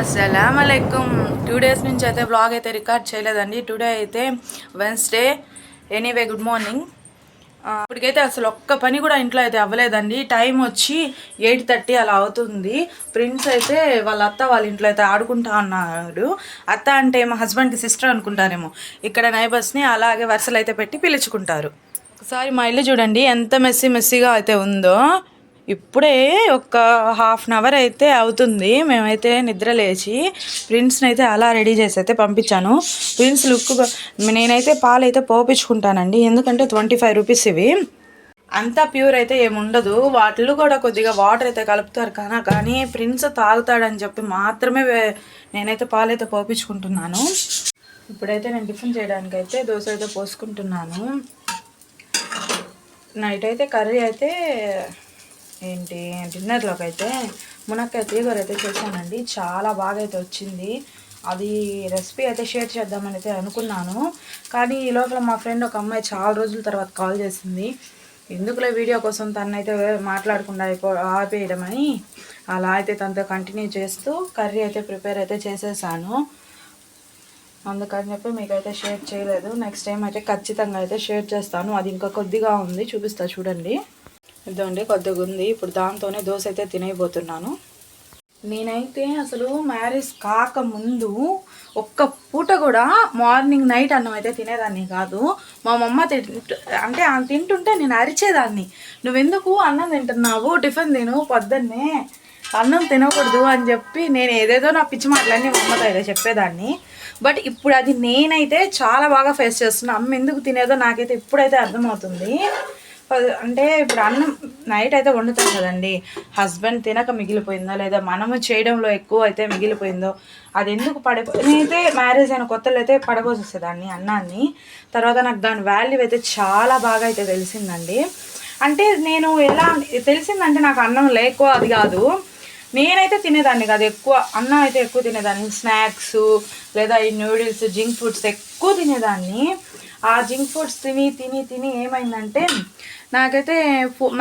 అస్సలం అలైకుమ్ two days నుంచి అయితే బ్లాగ్ అయితే రికార్డ్ చేయలేదండి. టుడే అయితే వెన్స్డే ఎనీవే గుడ్ మార్నింగ్ ఇప్పటికైతే అసలు ఒక్క పని కూడా ఇంట్లో అయితే అవ్వలేదండి. టైం వచ్చి ఎయిట్ థర్టీ అలా అవుతుంది. ప్రిన్స్ అయితే వాళ్ళ అత్త వాళ్ళ ఇంట్లో అయితే ఆడుకుంటా అన్నాడు అత్త అంటే మా హస్బెండ్కి సిస్టర్ అనుకుంటారేమో. ఇక్కడ నైబర్స్ని అలాగే వరుసలు అయితే పెట్టి పిలుచుకుంటారు. ఒకసారి మా ఇల్లు చూడండి. ఎంత మెస్సీ మెస్సీగా అయితే ఉందో. ఇప్పుడే ఒక హాఫ్ అన్ అవర్ అయితే అవుతుంది. మేమైతే నిద్ర లేచి ప్రిన్స్ని అయితే అలా రెడీ చేసి అయితే పంపించాను. ప్రిన్స్ లుక్ నేనైతే పాలు అయితే పోపించుకుంటానండి ఎందుకంటే ట్వంటీ ఫైవ్ రూపీస్ ఇవి. అంతా ప్యూర్ అయితే ఏముండదు వాటిలో కూడా కొద్దిగా వాటర్ అయితే కలుపుతారు కానీ కానీ ప్రిన్స్ తాగుతాడని చెప్పి మాత్రమే నేనైతే పాలు అయితే పోపించుకుంటున్నాను ఇప్పుడైతే నేను టిఫిన్ చేయడానికి అయితే దోశ అయితే పోసుకుంటున్నాను. నైట్ అయితే కర్రీ అయితే ఏంటి డిన్నర్లోకి అయితే మునక్కాయ తీగూర అయితే చేశానండి. చాలా బాగా అయితే వచ్చింది. అది రెసిపీ అయితే షేర్ చేద్దామని అయితే అనుకున్నాను. కానీ ఈ లోపల మా ఫ్రెండ్ ఒక అమ్మాయి చాలా రోజుల తర్వాత కాల్ చేసింది. ఎందుకులే వీడియో కోసం తనైతే మాట్లాడకుండా అయిపో ఆపేయడమని అలా అయితే తనతో కంటిన్యూ చేస్తూ కర్రీ అయితే ప్రిపేర్ అయితే చేసేసాను. అందుకని చెప్పి మీకైతే షేర్ చేయలేదు. నెక్స్ట్ టైం అయితే ఖచ్చితంగా అయితే షేర్ చేస్తాను. అది ఇంకా కొద్దిగా ఉంది. చూపిస్తా చూడండి. ఇదండి కొద్దిగా ఉంది. ఇప్పుడు దాంతోనే దోశ అయితే తినేయబోతున్నాను. నేనైతే అసలు మ్యారేజ్ కాక ముందు ఒక్క పూట కూడా మార్నింగ్ నైట్ అన్నం అయితే తినేదాన్ని కాదు. మా మమ్మ అంటే ఆమె తింటుంటే నేను అరిచేదాన్ని. నువ్వెందుకు అన్నం తింటున్నావు? టిఫిన్ తిను పొద్దున్నే అన్నం తినకూడదు అని చెప్పి నేను ఏదేదో నా పిచ్చి మాటలన్నీ మా అమ్మతో అయితే చెప్పేదాన్ని. బట్ ఇప్పుడు అది నేనైతే చాలా బాగా ఫేస్ చేస్తున్నాను అమ్మ ఎందుకు తినేదో నాకైతే ఇప్పుడైతే అర్థమవుతుంది. అంటే ఇప్పుడు అన్నం నైట్ అయితే వండుతాం కదండి. హస్బెండ్ తినక మిగిలిపోయిందో లేదా మనము చేయడంలో ఎక్కువ అయితే మిగిలిపోయిందో అది ఎందుకు పడిపో నేనైతే మ్యారేజ్ అయిన కొత్తలో అయితే పడబోసేదాన్ని అన్నాన్ని. తర్వాత నాకు దాని వాల్యూ అయితే చాలా బాగా అయితే తెలిసిందండి. అంటే నేను ఎలా తెలిసిందంటే నాకు అన్నం లేకో అది కాదు. నేనైతే తినేదాన్ని కాదు ఎక్కువ అన్నం అయితే ఎక్కువ తినేదాన్ని. స్నాక్స్ లేదా ఈ నూడిల్స్ జింక్ ఫుడ్స్ ఎక్కువ తినేదాన్ని. ఆ జింక్ ఫుడ్స్ తిని తిని తిని ఏమైందంటే నాకైతే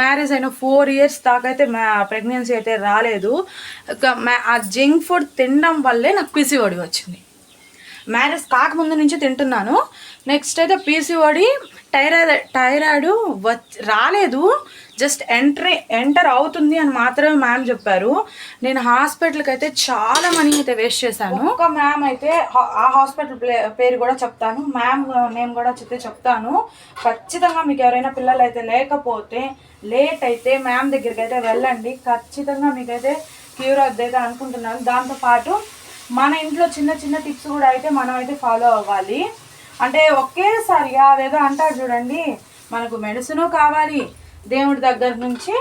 మ్యారేజ్ అయిన ఫోర్ ఇయర్స్ దాకా అయితే ప్రెగ్నెన్సీ అయితే రాలేదు. ఆ జంక్ ఫుడ్ తినడం వల్లే నాకు పిసిఓడి వచ్చింది. మ్యారేజ్ కాకముందు నుంచి తింటున్నాను. నెక్స్ట్ అయితే పీసీఓడి టైరాయిడ్ థైరాయిడ్ వచ్ రాలేదు. జస్ట్ ఎంట్రీ ఎంటర్ అవుతుంది అని మాత్రమే మ్యామ్ చెప్పారు. నేను హాస్పిటల్కి అయితే చాలా మనీ అయితే వేస్ట్ చేశాను. ఒక మ్యామ్ అయితే ఆ హాస్పిటల్ పేరు కూడా చెప్తాను. మ్యామ్ నేను కూడా చెప్తే చెప్తాను. ఖచ్చితంగా మీకు ఎవరైనా పిల్లలు అయితే లేకపోతే లేట్ అయితే మ్యామ్ దగ్గరికి అయితే వెళ్ళండి. ఖచ్చితంగా మీకైతే క్యూర్ అవుతుంది అనుకుంటున్నాను. దాంతోపాటు మన ఇంట్లో చిన్న చిన్న టిప్స్ కూడా అయితే మనం అయితే ఫాలో అవ్వాలి. అంటే ఒకేసారి అదేదో అంటారు చూడండి. మనకు మెడిసిన్ కావాలి దేవుడి దగ్గర నుంచి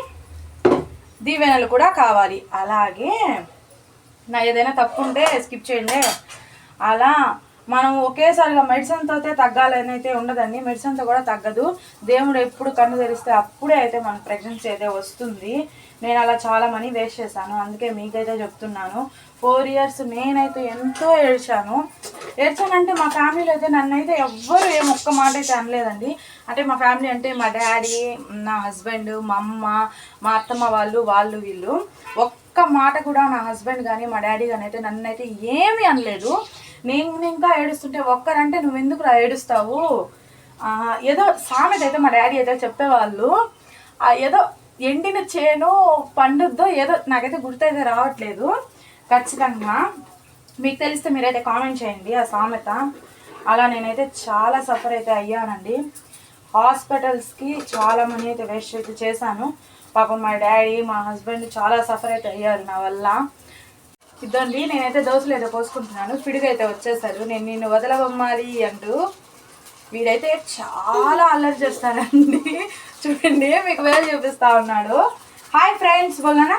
దీవెనలు కూడా కావాలి. అలాగే నా ఏదైనా తప్పు ఉంటే స్కిప్ చేయండి. అలా మనం ఒకేసారిగా మెడిసిన్తో అయితే తగ్గాలని అయితే ఉండదండి. మెడిసిన్తో కూడా తగ్గదు. దేవుడు ఎప్పుడు కన్ను తెరిస్తే అప్పుడే అయితే మన ప్రెగ్నెన్సీ అయితే వస్తుంది. నేను అలా చాలా మనీ వేస్ట్ చేశాను. అందుకే మీకైతే చెప్తున్నాను. ఫోర్ ఇయర్స్ నేనైతే ఎంతో ఏడ్చాను. ఏడ్చానంటే మా ఫ్యామిలీలో అయితే నన్ను అయితే ఎవ్వరు ఏం ఒక్క మాట అయితే అనలేదండి. అంటే మా ఫ్యామిలీ అంటే మా డాడీ నా హస్బెండ్ మా అమ్మ మా అత్తమ్మ వాళ్ళు వాళ్ళు వీళ్ళు. ఒక్క మాట కూడా నా హస్బెండ్ కానీ మా డాడీ కానీ అయితే నన్ను అయితే ఏమీ అనలేదు. నేను ఇంకా ఏడుస్తుంటే ఒక్కరంటే నువ్వు ఎందుకు రా ఏడుస్తావు? ఏదో సామెత అయితే మా డాడీ అయితే చెప్పేవాళ్ళు. ఏదో ఎండిన చేను పండుద్దో ఏదో నాకైతే గుర్తయితే రావట్లేదు. ఖచ్చితంగా. మీకు తెలిస్తే మీరైతే కామెంట్ చేయండి ఆ సామెత. అలా నేనైతే చాలా సఫర్ అయితే అయ్యానండి. హాస్పిటల్స్కి చాలా మనీ అయితే వేస్ట్ అయితే చేశాను పాపం మా డాడీ మా హస్బెండ్ చాలా సఫర్ అయితే అయ్యారు నా వల్ల ఇద్దండి నేనైతే దోశలు అయితే పోసుకుంటున్నాను పిడుగు అయితే వచ్చేసారు నేను నిన్ను వదలబొమ్మాలి అంటూ వీడైతే చాలా అల్లరి చేస్తానండి చూడండి మీకు వేరే చూపిస్తా ఉన్నాడు హాయ్ ఫ్రెండ్స్ బోలనా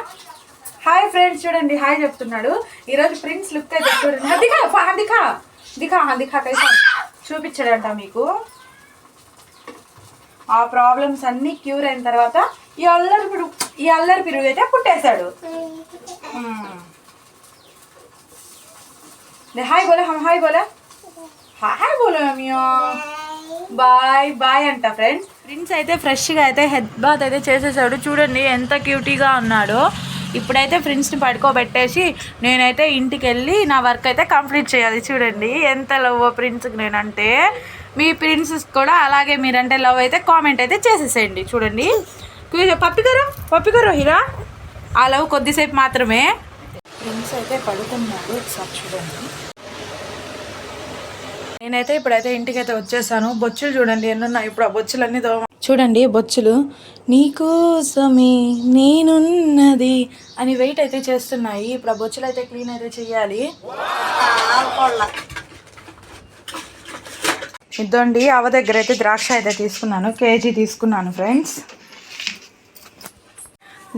హాయ్ ఫ్రెండ్స్ చూడండి హాయ్ చెప్తున్నాడు ఈరోజు ఫ్రెండ్స్ లుక్ అయితే చూడండి దిఖా దిఖా దిఖా దిఖా కైసా చూపించాడంట మీకు ఆ ప్రాబ్లమ్స్ అన్ని క్యూర్ అయిన తర్వాత ఈ అల్లరి పిరుగు ఈ అల్లరి పిరుగు అయితే పుట్టేశాడు. హాయ్ బోలే హమ్ హాయ్ బోలే. హాయ్ బోలే మియో బాయ్ బాయ్ అంట ఫ్రెండ్స్ ప్రిన్స్ అయితే ఫ్రెష్గా అయితే హెడ్ బాత్ అయితే చేసేసాడు. చూడండి ఎంత క్యూటీగా ఉన్నాడో. ఇప్పుడైతే ఫ్రెండ్స్ని పడుకోబెట్టేసి నేనైతే ఇంటికి వెళ్ళి నా వర్క్ అయితే కంప్లీట్ చేయాలి. చూడండి ఎంత లవ్వో ప్రిన్స్కి నేనంటే. మీ ప్రిన్సెస్ కూడా అలాగే మీరంటే లవ్ అయితే కామెంట్ అయితే చేసేసేయండి. చూడండి. పప్పి గారు పప్పి గారు హీరా. ఆ లవ్ కొద్దిసేపు మాత్రమే. ప్రిన్స్ అయితే పడుకున్నాడు ఒకసారి చూడండి. నేనైతే ఇప్పుడైతే ఇంటికైతే వచ్చేసాను. బొచ్చులు చూడండి ఎన్నున్నాయి. ఇప్పుడు ఆ బొచ్చులన్నీ దోమ చూడండి బొచ్చులు. నీకోసమే నేనున్నది అని వెయిట్ అయితే చేస్తున్నాయి. ఇప్పుడు ఆ బొచ్చులు అయితే క్లీన్ అయితే చెయ్యాలి ఇద్దండి. అవ దగ్గర అయితే ద్రాక్ష అయితే తీసుకున్నాను. కేజీ తీసుకున్నాను ఫ్రెండ్స్.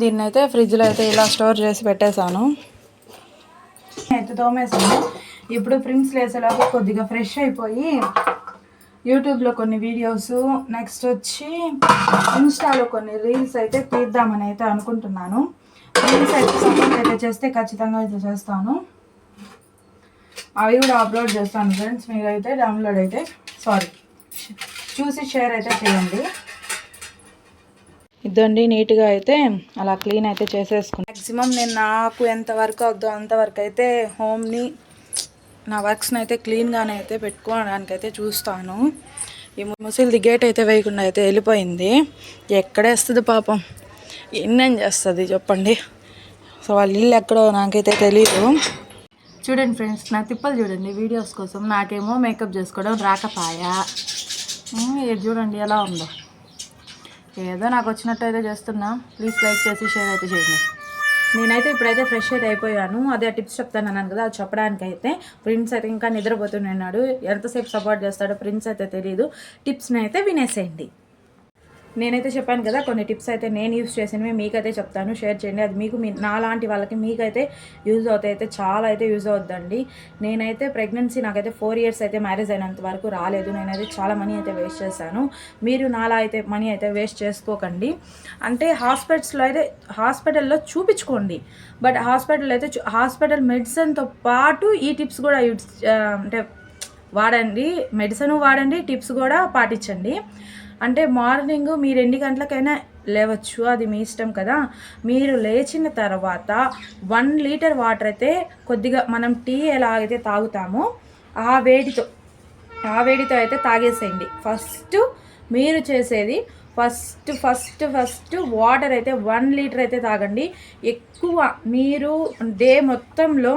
దీన్ని అయితే ఫ్రిడ్జ్లో అయితే ఇలా స్టోర్ చేసి పెట్టేశాను. అయితే తోమేసాను ఇప్పుడు ప్రిన్స్ లేసేలాగా కొద్దిగా ఫ్రెష్ అయిపోయి యూట్యూబ్లో కొన్ని వీడియోస్ నెక్స్ట్ వచ్చి ఇన్స్టాలో కొన్ని రీల్స్ అయితే తీద్దామని అయితే అనుకుంటున్నాను. రీల్స్ అయితే సపోర్ట్ అయితే చేస్తే ఖచ్చితంగా అయితే చేస్తాను. అవి కూడా అప్లోడ్ చేస్తాను ఫ్రెండ్స్. మీరైతే డౌన్లోడ్ అయితే సారీ. చూసి షేర్ అయితే చేయండి. ఇదండి నీట్గా అయితే అలా క్లీన్ అయితే చేసేసుకున్నాను మ్యాక్సిమం నేను నాకు ఎంత వర్క్ అవుద్దో అంతవరకు అయితే హోమ్ని నా వర్క్స్ని అయితే క్లీన్గానే అయితే పెట్టుకోవడానికి అయితే చూస్తాను. ఈ ముసిలిది గేట్ అయితే వేయకుండా అయితే వెళ్ళిపోయింది. ఎక్కడేస్తుంది పాపం? ఎన్నేం చేస్తుంది చెప్పండి? సో వాళ్ళ ఇల్లు ఎక్కడో నాకైతే తెలియదు చూడండి ఫ్రెండ్స్ నా తిప్పలు చూడండి వీడియోస్ కోసం నాకేమో మేకప్ చేసుకోవడం రాకపాయా. ఇది చూడండి ఎలా ఉందో. ఏదో నాకు వచ్చినట్టు అయితే చేస్తున్నా. ప్లీజ్ లైక్ చేసి షేర్ అయితే చేయండి. నేనైతే ఇప్పుడైతే ఫ్రెష్ అయితే అయిపోయాను. అదే టిప్స్ చెప్తాను అన్నాను కదా అది చెప్పడానికి అయితే. ప్రిన్స్ అయితే ఇంకా నిద్రపోతున్నాడు ఎంతసేపు సపోర్ట్ చేస్తాడో ప్రిన్స్ అయితే తెలియదు టిప్స్ని అయితే వినేసేయండి. నేనైతే చెప్పాను కదా కొన్ని టిప్స్ అయితే నేను యూస్ చేసినవి మీకైతే చెప్తాను షేర్ చేయండి. అది మీకు మీ నాలాంటి వాళ్ళకి మీకైతే యూజ్ అవుతాయి అయితే చాలా అయితే యూజ్ అవుద్దండి. నేనైతే ప్రెగ్నెన్సీ నాకైతే ఫోర్ ఇయర్స్ అయితే మ్యారేజ్ అయినంత వరకు రాలేదు. నేనైతే చాలా మనీ అయితే వేస్ట్ చేశాను. మీరు నాలా అయితే మనీ అయితే వేస్ట్ చేసుకోకండి. అంటే హాస్పిటల్స్లో అయితే హాస్పిటల్లో చూపించుకోండి. బట్ హాస్పిటల్ అయితే చూ- హాస్పిటల్ మెడిసిన్తో పాటు ఈ టిప్స్ కూడా యూజ్ అంటే వాడండి. మెడిసిన్ వాడండి టిప్స్ కూడా పాటించండి. అంటే మార్నింగ్ మీరు ఎన్ని గంటలకైనా లేవచ్చు అది మీ ఇష్టం కదా. మీరు లేచిన తర్వాత వన్ లీటర్ వాటర్ అయితే కొద్దిగా మనం టీ ఎలా అయితే తాగుతామో ఆ వేడితో ఆ వేడితో అయితే తాగేసేయండి. ఫస్ట్ మీరు చేసేది ఫస్ట్ ఫస్ట్ ఫస్ట్ వాటర్ అయితే వన్ లీటర్ అయితే తాగండి. ఎక్కువ మీరు డే మొత్తంలో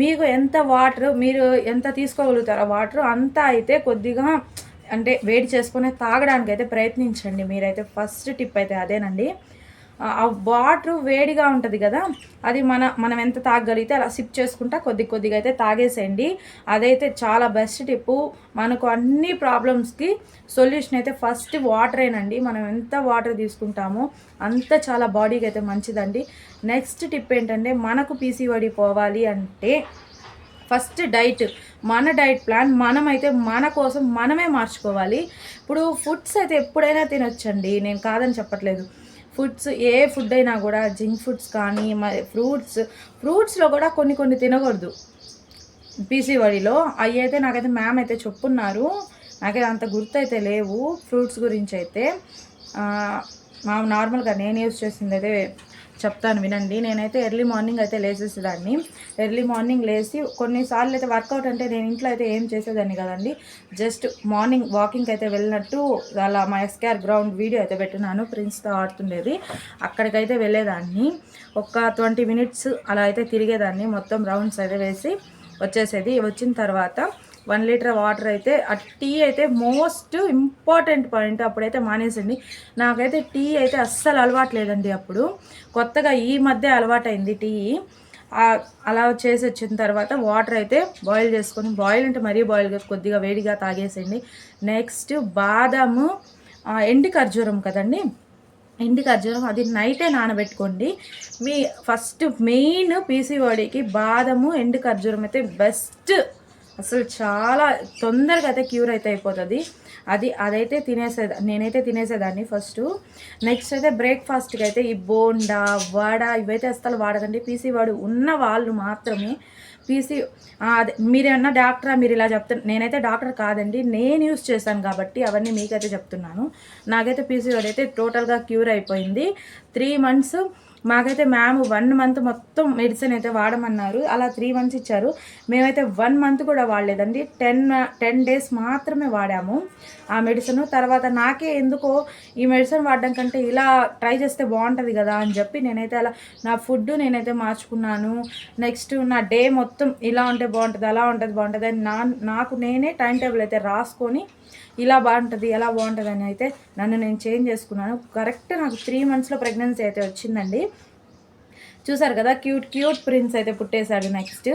మీకు ఎంత వాటర్ మీరు ఎంత తీసుకోగలుగుతారో వాటర్ అంతా అయితే కొద్దిగా అంటే వేడి చేసుకునే తాగడానికి అయితే ప్రయత్నించండి. మీరైతే ఫస్ట్ టిప్ అయితే అదేనండి. ఆ వాటర్ వేడిగా ఉంటుంది కదా అది మన మనం ఎంత తాగగలిగితే అలా సిప్ చేసుకుంటా కొద్ది కొద్దిగా అయితే తాగేసేయండి. అదైతే చాలా బెస్ట్ టిప్పు. మనకు అన్ని ప్రాబ్లమ్స్కి సొల్యూషన్ అయితే ఫస్ట్ వాటరేనండి. మనం ఎంత వాటర్ తీసుకుంటామో అంత చాలా బాడీకి అయితే మంచిదండి. నెక్స్ట్ టిప్ ఏంటంటే మనకు పీసీవడి పోవాలి అంటే ఫస్ట్ డైట్ మన డైట్ ప్లాన్ మనమైతే మన కోసం మనమే మార్చుకోవాలి. ఇప్పుడు ఫుడ్స్ అయితే ఎప్పుడైనా తినొచ్చండి నేను కాదని చెప్పట్లేదు. ఫుడ్స్ ఏ ఫుడ్ అయినా కూడా జింక్ ఫుడ్స్ కానీ మరి ఫ్రూట్స్ ఫ్రూట్స్లో కూడా కొన్ని కొన్ని తినకూడదు. పీసీవడిలో అవి అయితే నాకైతే మ్యామ్ అయితే చెప్పున్నారు. నాకైతే అంత గుర్తైతే లేవు ఫ్రూట్స్ గురించి అయితే. మా నార్మల్గా నేను యూస్ చేసింది అయితే చెప్తాను వినండి. నేనైతే ఎర్లీ మార్నింగ్ అయితే లేచేసేదాన్ని. ఎర్లీ మార్నింగ్ లేచి కొన్నిసార్లు అయితే వర్కౌట్ అంటే నేను ఇంట్లో అయితే ఏం చేసేదాన్ని కదండి. జస్ట్ మార్నింగ్ వాకింగ్ అయితే వెళ్ళినట్టు అలా మా ఎస్కేఆర్ గ్రౌండ్ వీడియో అయితే పెట్టినాను. ప్రిన్స్తో ఆడుతుండేది. అక్కడికైతే వెళ్ళేదాన్ని. ఒక ట్వంటీ మినిట్స్ అలా అయితే తిరిగేదాన్ని. మొత్తం రౌండ్స్ అయితే వేసి వచ్చేసేది. వచ్చిన తర్వాత వన్ లీటర్ వాటర్ అయితే ఆ టీ అయితే మోస్ట్ ఇంపార్టెంట్ పాయింట్ అప్పుడైతే మానేసండి నాకైతే టీ అయితే అస్సలు అలవాటు లేదండి అప్పుడు. కొత్తగా ఈ మధ్య అలవాటైంది టీ. అలా చేసి వచ్చిన తర్వాత వాటర్ అయితే బాయిల్ చేసుకొని బాయిల్ అంటే మరీ బాయిల్ కొద్దిగా వేడిగా తాగేసేయండి. నెక్స్ట్ బాదాము ఎండి ఖర్జూరం కదండి. ఎండి ఖర్జూరం అది నైటే నానబెట్టుకోండి. మీ ఫస్ట్ మెయిన్ పీసీఓడికి బాదము ఎండు ఖర్జూరం అయితే బెస్ట్ అసలు చాలా తొందరగా అయితే క్యూర్ అయితే అయిపోతుంది. అది అదైతే తినేసేది నేనైతే తినేసేదాన్ని ఫస్ట్. నెక్స్ట్ అయితే బ్రేక్ఫాస్ట్కి అయితే ఈ బోండా వడ ఇవైతే అస్సలు వాడకండి పీసీ వాడు ఉన్న వాళ్ళు మాత్రమే పీసీ అదే మీరేమన్నా డాక్టరా? మీరు ఇలా చెప్తారు నేనైతే డాక్టర్ కాదండి. నేను యూస్ చేశాను కాబట్టి అవన్నీ మీకైతే చెప్తున్నాను. నాకైతే పీసీ వాడు అయితే టోటల్గా క్యూర్ అయిపోయింది. త్రీ మంత్స్ మాకైతే మ్యామ్ వన్ మంత్ మొత్తం మెడిసిన్ అయితే వాడమన్నారు. అలా త్రీ మంత్స్ ఇచ్చారు. మేమైతే వన్ మంత్ కూడా వాడలేదండి. టెన్ టెన్ డేస్ మాత్రమే వాడాము ఆ మెడిసిన్ తర్వాత నాకే ఎందుకో ఈ మెడిసిన్ వాడడం కంటే ఇలా ట్రై చేస్తే బాగుంటుంది కదా అని చెప్పి నేనైతే అలా నా ఫుడ్ నేనైతే మార్చుకున్నాను. నెక్స్ట్ నా డే మొత్తం ఇలా ఉంటే బాగుంటుంది అలా ఉంటుంది బాగుంటుంది అని నా నాకు నేనే టైం టేబుల్ అయితే రాసుకొని ఇలా బాగుంటుంది ఎలా బాగుంటుంది అని అయితే నన్ను నేను చేంజ్ చేసుకున్నాను. కరెక్ట్ నాకు త్రీ మంత్స్లో ప్రెగ్నెన్సీ అయితే వచ్చిందండి. చూసారు కదా క్యూట్ క్యూట్ ప్రిన్స్ అయితే పుట్టేశాడు నెక్స్ట్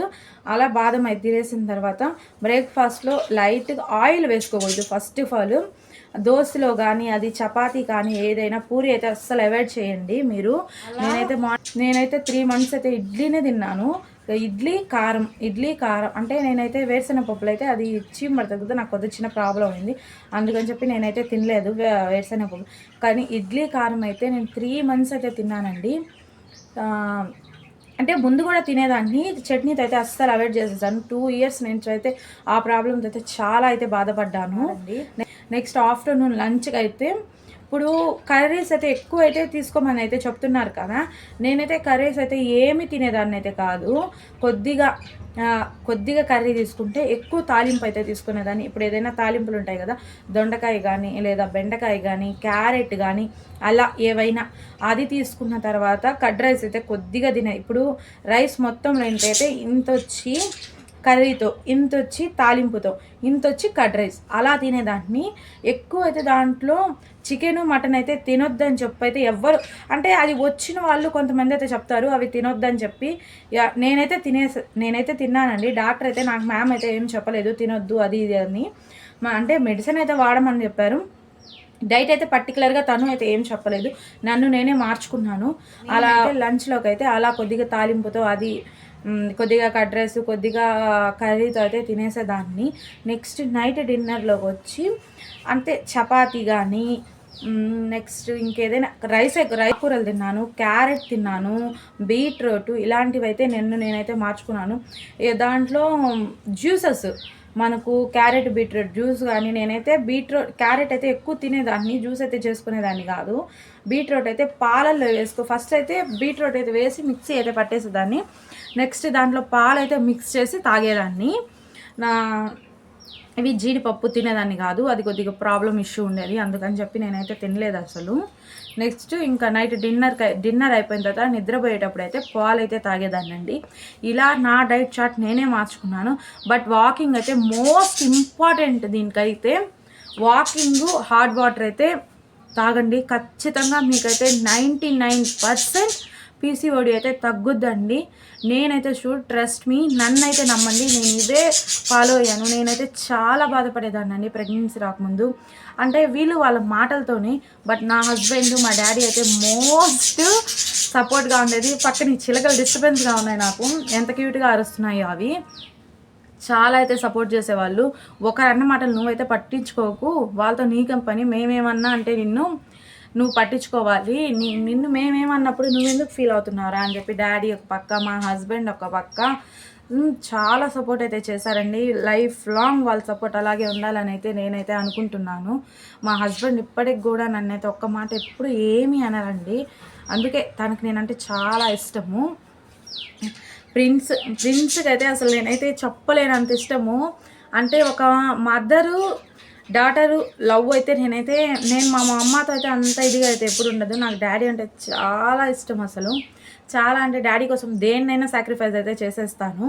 అలా బాదం అయితే తినేసిన తర్వాత బ్రేక్ఫాస్ట్లో లైట్గా ఆయిల్ వేసుకోకూడదు. ఫస్ట్ ఆఫ్ ఆల్ దోశలో కానీ అది చపాతీ కానీ ఏదైనా పూరి అయితే అస్సలు అవాయిడ్ చేయండి మీరు. నేనైతే మా నేనైతే త్రీ మంత్స్ అయితే ఇడ్లీనే తిన్నాను. ఇడ్లీ కారం ఇడ్లీ కారం అంటే నేనైతే వేరుశెనగ పప్పులు అయితే అది చీమ పడుతుంది కదా నాకు కొద్దిగా చిన్న ప్రాబ్లం అయింది. అందుకని చెప్పి నేనైతే తినలేదు వేరుశెనగ పప్పు. కానీ ఇడ్లీ కారం అయితే నేను త్రీ మంత్స్ అయితే తిన్నానండి. అంటే ముందు కూడా తినేదాన్ని. చట్నీతో అయితే అస్సలు అవాయిడ్ చేసేసాను. టూ ఇయర్స్ నుంచి అయితే ఆ ప్రాబ్లమ్తో అయితే చాలా అయితే బాధపడ్డాను. నెక్స్ట్ ఆఫ్టర్నూన్ లంచ్కి అయితే ఇప్పుడు కర్రీస్ అయితే ఎక్కువ అయితే తీసుకోమని అయితే చెప్తున్నారు కదా. నేనైతే కర్రీస్ అయితే ఏమి తినేదాన్ని అయితే కాదు. కొద్దిగా కొద్దిగా కర్రీ తీసుకుంటే ఎక్కువ తాలింపు అయితే తీసుకునేదాన్ని. ఇప్పుడు ఏదైనా తాలింపులు ఉంటాయి కదా దొండకాయ కానీ లేదా బెండకాయ కానీ క్యారెట్ కానీ అలా ఏవైనా అది తీసుకున్న తర్వాత కడ్ రైస్ అయితే కొద్దిగా తినే ఇప్పుడు రైస్ మొత్తం రెంటైతే ఇంత వచ్చి కర్రీతో ఇంత వచ్చి తాలింపుతో ఇంత వచ్చి కడ్ రైస్. అలా తినేదాన్ని. ఎక్కువ అయితే దాంట్లో చికెన్ మటన్ అయితే తినొద్దని చెప్పి అయితే ఎవ్వరు. అంటే అది వచ్చిన వాళ్ళు కొంతమంది అయితే చెప్తారు అవి తినొద్దని చెప్పి. నేనైతే తినేస నేనైతే తిన్నానండి. డాక్టర్ అయితే నాకు మ్యామ్ అయితే ఏం చెప్పలేదు తినొద్దు అది ఇది అని. అంటే మెడిసిన్ అయితే వాడమని చెప్పారు. డైట్ అయితే పర్టికులర్గా తను అయితే ఏం చెప్పలేదు. నన్ను నేనే మార్చుకున్నాను. అలా లంచ్లోకి అయితే అలా కొద్దిగా తాలింపుతో అది కొద్దిగా కట్ రైస్ కొద్దిగా కర్రీతో అయితే తినేసేదాన్ని. నెక్స్ట్ నైట్ డిన్నర్లోకి వచ్చి అంతే చపాతీ కానీ నెక్స్ట్ ఇంకేదైనా రైస్ రైస్ కూరలు తిన్నాను క్యారెట్ తిన్నాను బీట్రూట్ ఇలాంటివైతే నేను నేనైతే మార్చుకున్నాను. దాంట్లో జ్యూసెస్ మనకు క్యారెట్ బీట్రూట్ జ్యూస్ కానీ నేనైతే బీట్రూట్ క్యారెట్ అయితే ఎక్కువ తినేదాన్ని జ్యూస్ అయితే చేసుకునేదాన్ని కాదు. బీట్రూట్ అయితే పాలల్లో వేసుకో ఫస్ట్ అయితే బీట్రూట్ అయితే వేసి మిక్సీ అయితే పట్టేసేదాన్ని. నెక్స్ట్ దాంట్లో పాలు అయితే మిక్స్ చేసి తాగేదాన్ని. నా ఇవి జీడిపప్పు తినేదాన్ని కాదు అది కొద్దిగా ప్రాబ్లం ఇష్యూ ఉండేది అందుకని చెప్పి నేనైతే తినలేదు అసలు. నెక్స్ట్ ఇంకా నైట్ డిన్నర్ డిన్నర్ అయిపోయిన తర్వాత నిద్రపోయేటప్పుడు అయితే పాలు అయితే తాగేదాన్ని అండి ఇలా నా డైట్ చార్ట్ నేనే మార్చుకున్నాను. బట్ వాకింగ్ అయితే మోస్ట్ ఇంపార్టెంట్ దీనికైతే. వాకింగ్ హాట్ వాటర్ అయితే తాగండి. ఖచ్చితంగా మీకైతే నైంటీ నైన్ పర్సెంట్ పీసీఓడి అయితే తగ్గుద్దండి. నేనైతే షూడ్ ట్రస్ట్ మీ నన్నైతే నమ్మండి. నేను ఇదే ఫాలో అయ్యాను. నేనైతే చాలా బాధపడేదాన్ని అండి ప్రెగ్నెన్సీ రాకముందు. అంటే వీళ్ళు వాళ్ళ మాటలతోనే బట్ నా హస్బెండ్ మా డాడీ అయితే మోస్ట్ సపోర్ట్గా ఉండేది. పక్కన ఈ చిలకలు డిస్టర్బెన్స్గా ఉన్నాయి నాకు. ఎంత క్యూట్గా అరుస్తున్నాయో అవి. చాలా అయితే సపోర్ట్ చేసేవాళ్ళు. ఒకరన్న మాటలు నువ్వైతే పట్టించుకోకు. వాళ్ళతో నీకేం పని? మేమేమన్నా అంటే నిన్ను నువ్వు పట్టించుకోవాలి. నీ నిన్ను మేమేమన్నప్పుడు నువ్వెందుకు ఫీల్ అవుతున్నారా అని చెప్పి డాడీ ఒక పక్క మా హస్బెండ్ ఒక పక్క చాలా సపోర్ట్ అయితే చేశారండి. లైఫ్ లాంగ్ వాళ్ళ సపోర్ట్ అలాగే ఉండాలని అయితే నేనైతే అనుకుంటున్నాను. మా హస్బెండ్ ఇప్పటికి కూడా నన్నైతే ఒక్క మాట ఎప్పుడు ఏమీ అనరండి. అందుకే తనకి నేనంటే చాలా ఇష్టము. ప్రిన్స్ ప్రిన్స్కి అయితే అసలు నేనైతే చెప్పలేనంత ఇష్టము. అంటే ఒక మదరు డాటరు లవ్ అయితే నేనైతే నేను మా అమ్మతో అయితే అంత ఇదిగా అయితే ఎప్పుడు ఉండదు. నాకు డాడీ అంటే చాలా ఇష్టం అసలు. చాలా అంటే డాడీ కోసం దేన్నైనా సాక్రిఫైస్ అయితే చేసేస్తాను.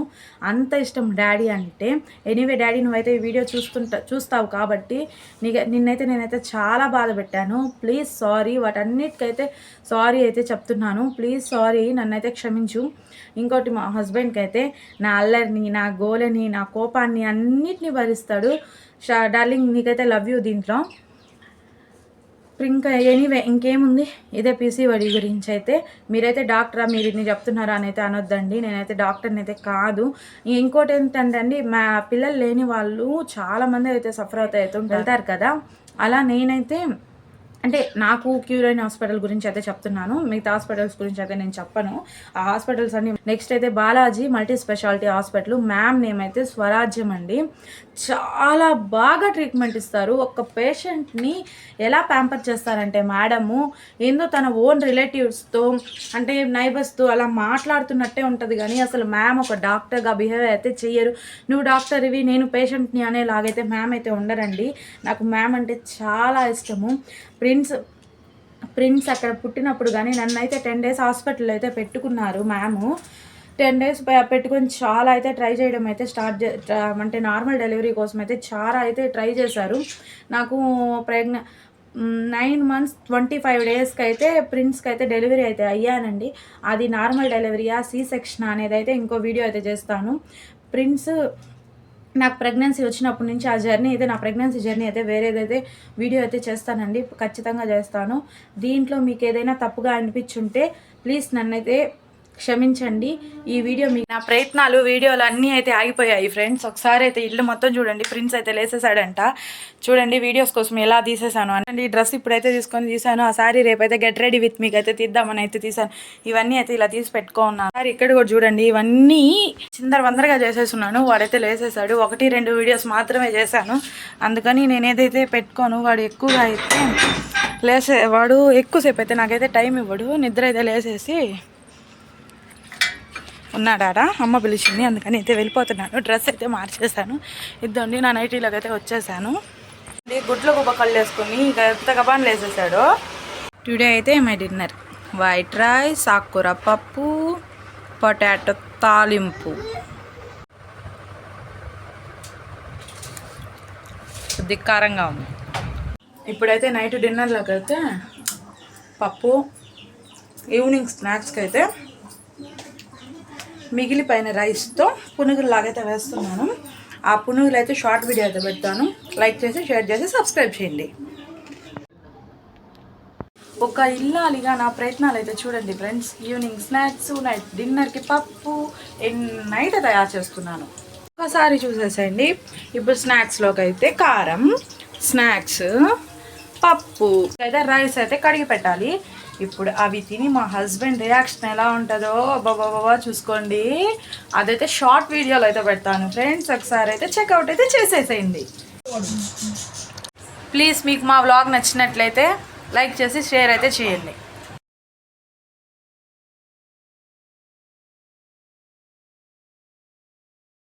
అంత ఇష్టం డాడీ అంటే. ఎనీవే డాడీ నువ్వైతే ఈ వీడియో చూస్తుంటా చూస్తావు కాబట్టి నీ నిన్నైతే నేనైతే చాలా బాధ పెట్టాను. ప్లీజ్ సారీ వాటన్నిటికైతే సారీ అయితే చెప్తున్నాను. ప్లీజ్ సారీ నన్నైతే క్షమించు. ఇంకోటి మా హస్బెండ్కి అయితే నా అల్లరిని నా గోలని నా కోపాన్ని అన్నిటినీ భరిస్తాడు. డార్లింగ్ నీకైతే లవ్ యూ దీంట్లో. ఇంకా ఎనీవే ఇంకేముంది? ఇదే పీసీవడి గురించి అయితే మీరైతే డాక్టరా మీరు ఇన్ని చెప్తున్నారా అని అయితే అనొద్దండి. నేనైతే డాక్టర్ని అయితే కాదు. ఇంకోటి ఏంటంటే అండి మా పిల్లలు లేని వాళ్ళు చాలామంది అయితే సఫర్ అవుతాయి అయితే వెళ్తారు కదా. అలా నేనైతే అంటే నాకు క్యూర్ అయిన హాస్పిటల్ గురించి అయితే చెప్తున్నాను. మిగతా హాస్పిటల్స్ గురించి అయితే నేను చెప్పను. ఆ హాస్పిటల్స్ అన్ని నెక్స్ట్ అయితే Balaji multi speciality hospital ma'am name అయితే స్వరాజ్యం అండి. చాలా బాగా ట్రీట్మెంట్ ఇస్తారు. ఒక పేషెంట్ని ఎలా ప్యాంపర్ చేస్తారంటే మేడము ఏందో తన ఓన్ రిలేటివ్స్తో అంటే నైబర్స్తో అలా మాట్లాడుతున్నట్టే ఉంటుంది కానీ అసలు మ్యామ్ ఒక డాక్టర్గా బిహేవ్ అయితే చెయ్యరు. నువ్వు డాక్టర్ ఇవి నేను పేషెంట్ని అనేలాగైతే మ్యామ్ అయితే ఉండరండి. నాకు మ్యామ్ అంటే చాలా ఇష్టము. ప్రిన్స్ ప్రిన్స్ అక్కడ పుట్టినప్పుడు కానీ నన్ను అయితే టెన్ డేస్ హాస్పిటల్ అయితే పెట్టుకున్నారు మ్యాము టెన్ డేస్ పెట్టుకొని చాలా అయితే ట్రై చేయడం అయితే స్టార్ట్ చే అంటే నార్మల్ డెలివరీ కోసం అయితే చాలా అయితే ట్రై చేశారు. నాకు ప్రెగ్నె నైన్ మంత్స్ ట్వంటీ ఫైవ్ డేస్కి అయితే ప్రిన్స్కి అయితే డెలివరీ అయితే అయ్యానండి. అది నార్మల్ డెలివరీయా సి సెక్షన్ అనేది అయితే ఇంకో వీడియో అయితే చేస్తాను. ప్రిన్స్ నాకు ప్రెగ్నెన్సీ వచ్చినప్పటి నుంచి ఆ జర్నీ అయితే నా ప్రెగ్నెన్సీ జర్నీ అయితే వేరేదైతే వీడియో అయితే చేస్తానండి. ఖచ్చితంగా చేస్తాను. దీంట్లో మీకు ఏదైనా తప్పుగా అనిపించుంటే ప్లీజ్ నన్నైతే క్షమించండి. ఈ వీడియో మీ నా ప్రయత్నాలు వీడియోలు అన్నీ అయితే ఆగిపోయాయి ఫ్రెండ్స్. ఒకసారి అయితే ఇల్లు మొత్తం చూడండి. ప్రిన్స్ అయితే లేసేసాడంట చూడండి వీడియోస్ కోసం ఎలా తీసేసాను అంటే ఈ డ్రెస్ ఇప్పుడైతే తీసుకొని తీసాను ఆ సారీ రేపైతే గెట్ రెడీ విత్ మీకు అయితే తీద్దామని అయితే తీసాను ఇవన్నీ అయితే ఇలా తీసి పెట్టుకున్నాను. సారీ ఇక్కడ కూడా చూడండి. ఇవన్నీ చిందర వందరగా చేసేసున్నాను. వాడైతే లేసేసాడు ఒకటి రెండు వీడియోస్ మాత్రమే చేశాను. అందుకని నేను ఏదైతే పెట్టుకోను వాడు ఎక్కువగా అయితే లేసే వాడు ఎక్కువసేపు అయితే నాకైతే టైం ఇవ్వడు. నిద్ర అయితే లేసేసి ఉన్నాడాడా అమ్మ పిలిచింది అందుకని అయితే వెళ్ళిపోతున్నాను. డ్రెస్ అయితే మార్చేశాను. ఇద్దండి నా నైటీలోకి అయితే వచ్చేసాను. ఇది గుడ్ల గుబ్బ కళ్ళు వేసుకుని ఇక ఎంత గబాన్లు వేసేసాడు టుడే అయితే మై డిన్నర్. వైట్ రైస్ ఆకుకూర పప్పు పొటాటో తాలింపు. ధిక్కారంగా ఉంది. ఇప్పుడైతే నైట్ డిన్నర్లోకి అయితే పప్పు ఈవినింగ్ స్నాక్స్కి అయితే మిగిలిపోయిన రైస్తో పునుగులు అయితే వేస్తున్నాను ఆ పునుగులు అయితే షార్ట్ వీడియో అయితే పెడతాను. లైక్ చేసి షేర్ చేసి సబ్స్క్రైబ్ చేయండి. ఒక ఇల్లాలిగా నా ప్రయత్నాలు అయితే చూడండి ఫ్రెండ్స్. ఈవినింగ్ స్నాక్స్ నైట్ డిన్నర్కి పప్పు నైట్ తయారు చేస్తున్నాను. ఒకసారి చూసేసేయండి. ఇప్పుడు స్నాక్స్లోకి అయితే కారం స్నాక్స్ పప్పు. అయితే రైస్ అయితే కడిగి పెట్టాలి. ఇప్పుడు అవి తిని మా హస్బెండ్ రియాక్షన్ ఎలా ఉంటుందో బాబా చూసుకోండి. అదైతే షార్ట్ వీడియోలో అయితే పెడతాను. ఫ్రెండ్స్ ఒకసారి అయితే చెక్అవుట్ అయితే చేసేసేయండి. ప్లీజ్ మీకు మా వ్లాగ్ నచ్చినట్లయితే లైక్ చేసి షేర్ అయితే చేయండి.